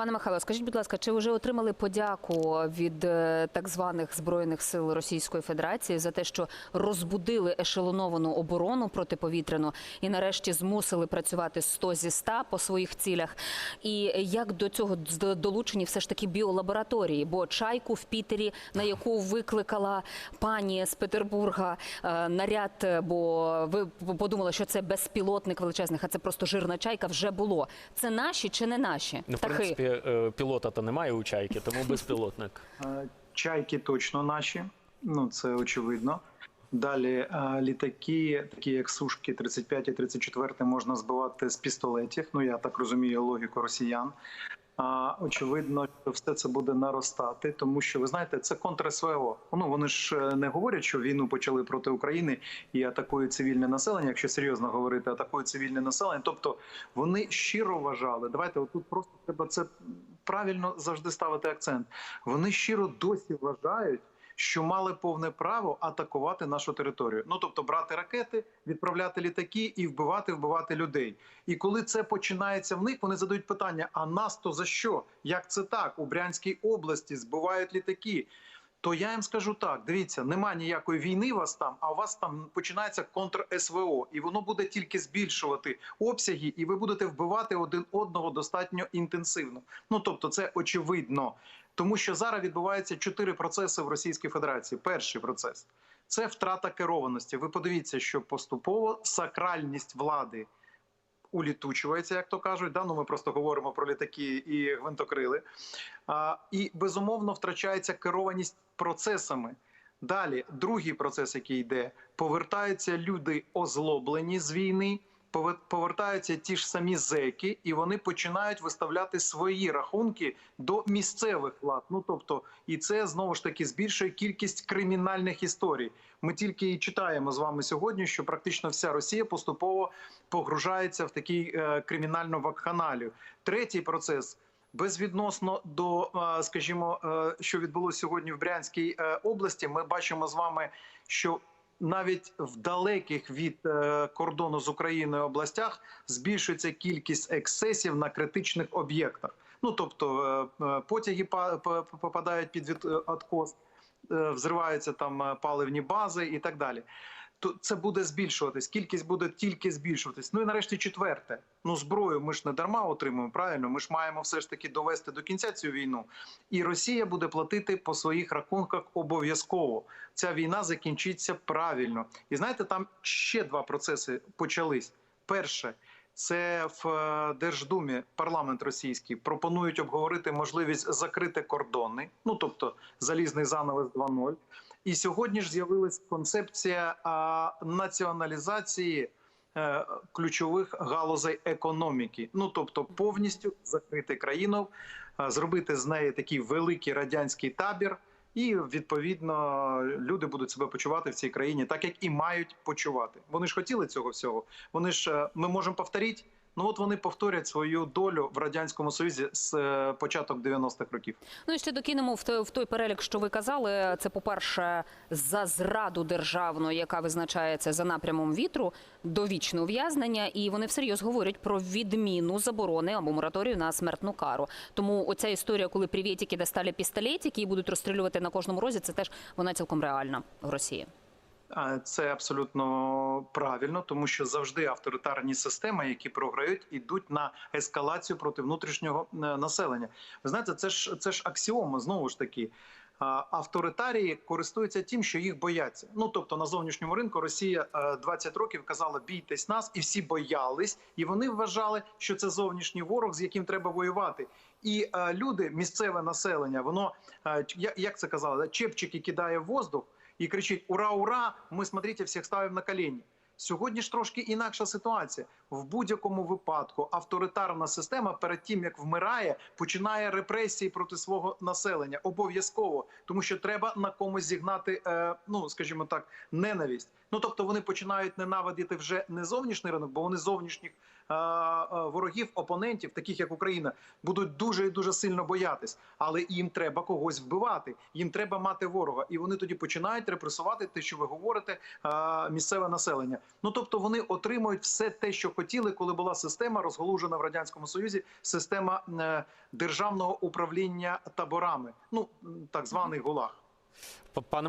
Пане Михайло, скажіть, будь ласка, чи вже отримали подяку від е, так званих збройних сил Російської Федерації за те, що розбудили ешелоновану оборону протиповітряну і нарешті змусили працювати 100 зі 100 по своїх цілях? І як до цього долучені все ж таки біолабораторії? Бо чайку в Пітері, на яку викликала пані з Петербурга е, наряд, е, бо ви подумали, що це безпілотник величезних, а це просто жирна чайка, вже було. Це наші чи не наші? Ну, в принципі, е, пілота то немає у чайки, тому безпілотник. Е, Чайки точно наші, ну це очевидно. Далі е, літаки, такі як Сушки 35 і 34, можна збивати з пістолетів. Ну я так розумію логіку росіян. Очевидно, що все це буде наростати, тому що ви знаєте, це контр СВО. Ну вони ж е, не говорять, що війну почали проти України і атакують цивільне населення. Якщо серйозно говорити, атакують цивільне населення. Тобто вони щиро вважали. Давайте отут просто треба це правильно завжди ставити акцент. Вони щиро досі вважають. Що мали повне право атакувати нашу територію, ну тобто брати ракети, відправляти літаки і вбивати, вбивати людей. І коли це починається в них, вони задають питання: а нас то за що? Як це так? У Брянській області збивають літаки. То я їм скажу так: дивіться, нема ніякої війни у вас там, а у вас там починається контр СВО, і воно буде тільки збільшувати обсяги, і ви будете вбивати один одного достатньо інтенсивно. Ну тобто, це очевидно, тому що зараз відбуваються чотири процеси в Російській Федерації. Перший процес це втрата керованості. Ви подивіться, що поступово сакральність влади улітучується, як то кажуть. Да? Ну, ми просто говоримо про літаки і гвинтокрили. А, і безумовно втрачається керованість процесами. Далі, другий процес, який йде, повертаються люди озлоблені з війни, повертаються ті ж самі зеки, і вони починають виставляти свої рахунки до місцевих влад. Ну тобто, і це знову ж таки збільшує кількість кримінальних історій. Ми тільки і читаємо з вами сьогодні, що практично вся Росія поступово погружається в такий е, кримінальну вакханалію. Третій процес безвідносно до, е, скажімо, е, що відбулося сьогодні в Брянській е, області. Ми бачимо з вами, що навіть в далеких від е, кордону з Україною областях збільшується кількість ексцесів на критичних об'єктах. Ну тобто е, е, потяги па- па- попадають під відкос, взриваються там паливні бази і так далі. То це буде збільшуватись. Кількість буде тільки збільшуватись. Ну і нарешті четверте. Ну зброю ми ж не дарма отримуємо. Правильно, ми ж маємо все ж таки довести до кінця цю війну. І Росія буде платити по своїх рахунках обов'язково. Ця війна закінчиться правильно. І знаєте, там ще два процеси почались. Перше. Це в е, Держдумі парламент російський пропонують обговорити можливість закрити кордони, ну тобто залізний занавес 2.0. І сьогодні ж з'явилась концепція націоналізації е, ключових галузей економіки. Ну тобто повністю закрити країну, е, зробити з неї такий великий радянський табір. І відповідно люди будуть себе почувати в цій країні, так як і мають почувати. Вони ж хотіли цього всього. Вони ж е, ми можемо повторити. Ну от вони повторять свою долю в радянському союзі з е, початок 90-х років. Ну і ще докинемо в той, в той перелік, що ви казали. Це, по-перше, за зраду державну, яка визначається за напрямом вітру, довічне ув'язнення, і вони всерйоз говорять про відміну заборони або мораторію на смертну кару. Тому оця історія, коли привітики достали пістолетики і будуть розстрілювати на кожному розі, це теж вона цілком реальна в Росії. Це абсолютно правильно, тому що завжди авторитарні системи, які програють, ідуть на ескалацію проти внутрішнього е, населення. Ви знаєте, це ж це ж аксіома знову ж таки. Авторитарії користуються тим, що їх бояться. Ну тобто на зовнішньому ринку Росія е, 20 років казала бійтесь нас, і всі боялись, і вони вважали, що це зовнішній ворог, з яким треба воювати. І е, люди, місцеве населення, воно е, як це казали, чепчики кидає в воздух і кричить Ура, ура! Ми смотрите, всіх ставимо на коліні. Сьогодні ж трошки інакша ситуація. В будь-якому випадку авторитарна система перед тим як вмирає, починає репресії проти свого населення обов'язково, тому що треба на комусь зігнати, е, ну скажімо так, ненависть. Ну тобто вони починають ненавидіти вже не зовнішній ринок, бо вони зовнішніх е, е, ворогів, опонентів, таких як Україна, будуть дуже і дуже сильно боятись, але їм треба когось вбивати. Їм треба мати ворога, і вони тоді починають репресувати те, що ви говорите, місцеве населення. Ну тобто вони отримують все те, що хотіли, коли була система розголужена в радянському союзі, система е, державного управління таборами, ну так званий ГУЛАГ. Пане